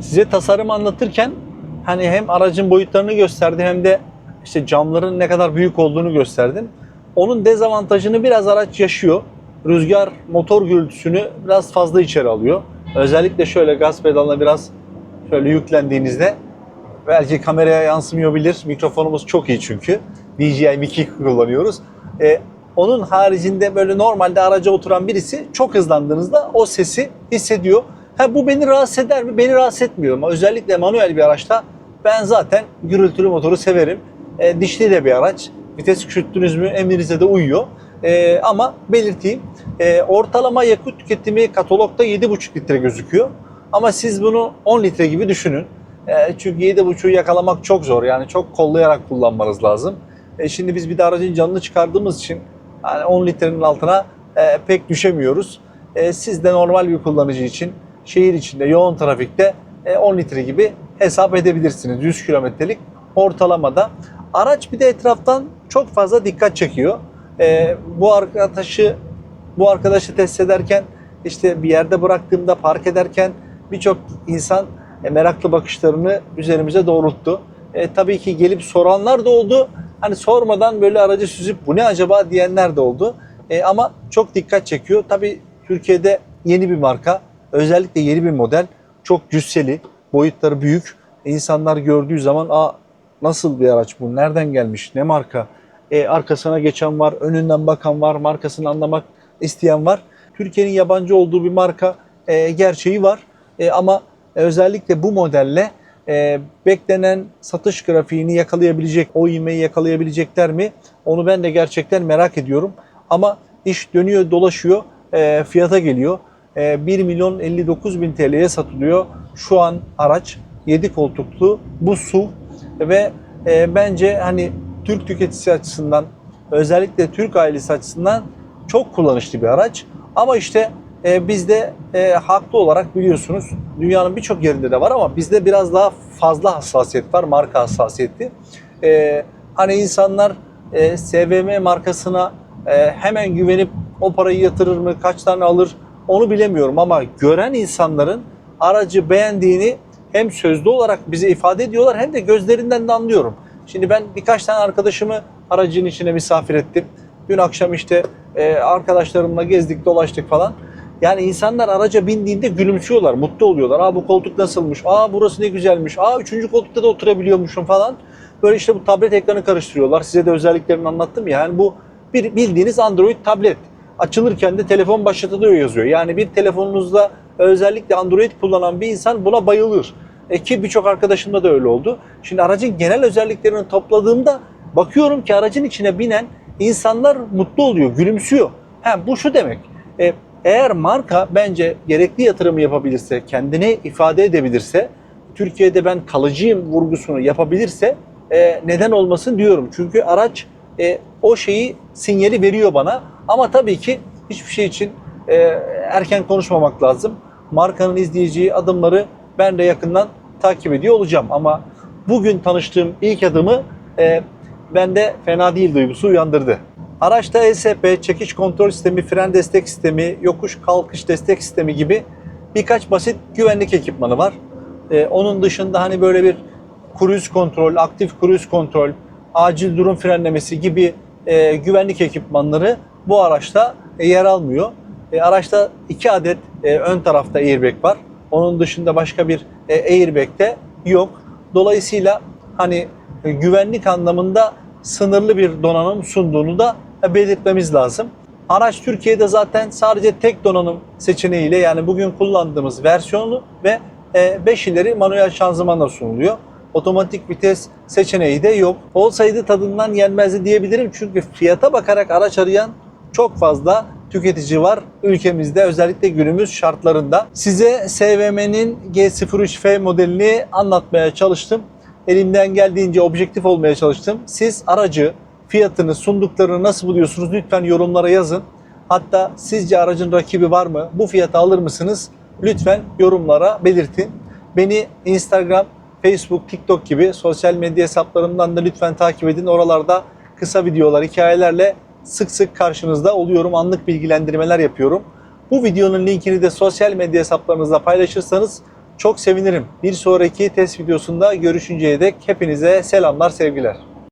size tasarım anlatırken hani hem aracın boyutlarını gösterdim hem de işte camların ne kadar büyük olduğunu gösterdim. Onun dezavantajını biraz araç yaşıyor. Rüzgar motor gürültüsünü biraz fazla içeri alıyor. Özellikle şöyle gaz pedalına biraz şöyle yüklendiğinizde belki kameraya yansımıyor bilir. Mikrofonumuz çok iyi çünkü. DJI Mic 2 kullanıyoruz. Ee, onun haricinde böyle normalde araca oturan birisi çok hızlandığınızda o sesi hissediyor. Ha bu beni rahatsız eder mi? Beni rahatsız etmiyor ama özellikle manuel bir araçta ben zaten gürültülü motoru severim. E, dişli de bir araç. Vites küçülttünüz mü emrinize de uyuyor. E, ama belirteyim e, ortalama yakıt tüketimi katalogda 7,5 litre gözüküyor. Ama siz bunu 10 litre gibi düşünün. E, çünkü 7,5'u yakalamak çok zor. Yani çok kollayarak kullanmanız lazım. E, şimdi biz bir de aracın canını çıkardığımız için yani 10 litrenin altına e, pek düşemiyoruz. E, siz de normal bir kullanıcı için şehir içinde yoğun trafikte e, 10 litre gibi hesap edebilirsiniz 100 kilometrelik ortalamada. Araç bir de etraftan çok fazla dikkat çekiyor. E, bu arkadaşı bu arkadaşı test ederken işte bir yerde bıraktığımda park ederken birçok insan e, meraklı bakışlarını üzerimize doğrulttu. E, tabii ki gelip soranlar da oldu. Hani sormadan böyle aracı süzüp bu ne acaba diyenler de oldu. E, ama çok dikkat çekiyor. Tabii Türkiye'de yeni bir marka. Özellikle yeni bir model. Çok cüsseli, boyutları büyük. İnsanlar gördüğü zaman Aa, nasıl bir araç bu, nereden gelmiş, ne marka? E, arkasına geçen var, önünden bakan var, markasını anlamak isteyen var. Türkiye'nin yabancı olduğu bir marka e, gerçeği var. E, ama özellikle bu modelle e, beklenen satış grafiğini yakalayabilecek, o ivmeyi yakalayabilecekler mi? Onu ben de gerçekten merak ediyorum. Ama iş dönüyor dolaşıyor, e, fiyata geliyor. E, 1 milyon 59 bin TL'ye satılıyor. Şu an araç 7 koltuklu bu SUV ve e, bence hani Türk tüketicisi açısından özellikle Türk ailesi açısından çok kullanışlı bir araç. Ama işte e, bizde e, haklı olarak biliyorsunuz dünyanın birçok yerinde de var ama bizde biraz daha fazla hassasiyet var, marka hassasiyeti. E, hani insanlar e, SVM markasına e, hemen güvenip o parayı yatırır mı, kaç tane alır onu bilemiyorum ama gören insanların aracı beğendiğini hem sözlü olarak bize ifade ediyorlar hem de gözlerinden de anlıyorum. Şimdi ben birkaç tane arkadaşımı aracın içine misafir ettim. Dün akşam işte e, arkadaşlarımla gezdik dolaştık falan. Yani insanlar araca bindiğinde gülümsüyorlar, mutlu oluyorlar. Aa bu koltuk nasılmış, aa burası ne güzelmiş, aa üçüncü koltukta da oturabiliyormuşum falan. Böyle işte bu tablet ekranı karıştırıyorlar. Size de özelliklerini anlattım ya. Yani bu bir bildiğiniz Android tablet. Açılırken de telefon başlatılıyor yazıyor. Yani bir telefonunuzda özellikle Android kullanan bir insan buna bayılır. E ki birçok arkadaşımda da öyle oldu. Şimdi aracın genel özelliklerini topladığımda bakıyorum ki aracın içine binen insanlar mutlu oluyor, gülümsüyor. Ha, bu şu demek. E, eğer marka bence gerekli yatırımı yapabilirse, kendini ifade edebilirse, Türkiye'de ben kalıcıyım vurgusunu yapabilirse e, neden olmasın diyorum. Çünkü araç e, o şeyi sinyali veriyor bana. Ama tabii ki hiçbir şey için e, erken konuşmamak lazım. Markanın izleyeceği adımları ben de yakından takip ediyor olacağım. Ama bugün tanıştığım ilk adımı e, bende fena değil duygusu uyandırdı. Araçta ESP, çekiş kontrol sistemi, fren destek sistemi, yokuş kalkış destek sistemi gibi birkaç basit güvenlik ekipmanı var. Ee, onun dışında hani böyle bir cruise kontrol, aktif cruise kontrol, acil durum frenlemesi gibi e, güvenlik ekipmanları bu araçta e, yer almıyor. E, araçta iki adet e, ön tarafta airbag var. Onun dışında başka bir e, airbag de yok. Dolayısıyla hani güvenlik anlamında sınırlı bir donanım sunduğunu da belirtmemiz lazım. Araç Türkiye'de zaten sadece tek donanım seçeneğiyle yani bugün kullandığımız versiyonu ve 5 ileri manuel şanzımanla sunuluyor. Otomatik vites seçeneği de yok. Olsaydı tadından yenmezdi diyebilirim çünkü fiyata bakarak araç arayan çok fazla tüketici var ülkemizde özellikle günümüz şartlarında. Size SVM'nin G03F modelini anlatmaya çalıştım. Elimden geldiğince objektif olmaya çalıştım. Siz aracı, fiyatını, sunduklarını nasıl buluyorsunuz lütfen yorumlara yazın. Hatta sizce aracın rakibi var mı? Bu fiyata alır mısınız? Lütfen yorumlara belirtin. Beni Instagram, Facebook, TikTok gibi sosyal medya hesaplarımdan da lütfen takip edin. Oralarda kısa videolar, hikayelerle sık sık karşınızda oluyorum. Anlık bilgilendirmeler yapıyorum. Bu videonun linkini de sosyal medya hesaplarınızda paylaşırsanız çok sevinirim. Bir sonraki test videosunda görüşünceye dek hepinize selamlar, sevgiler.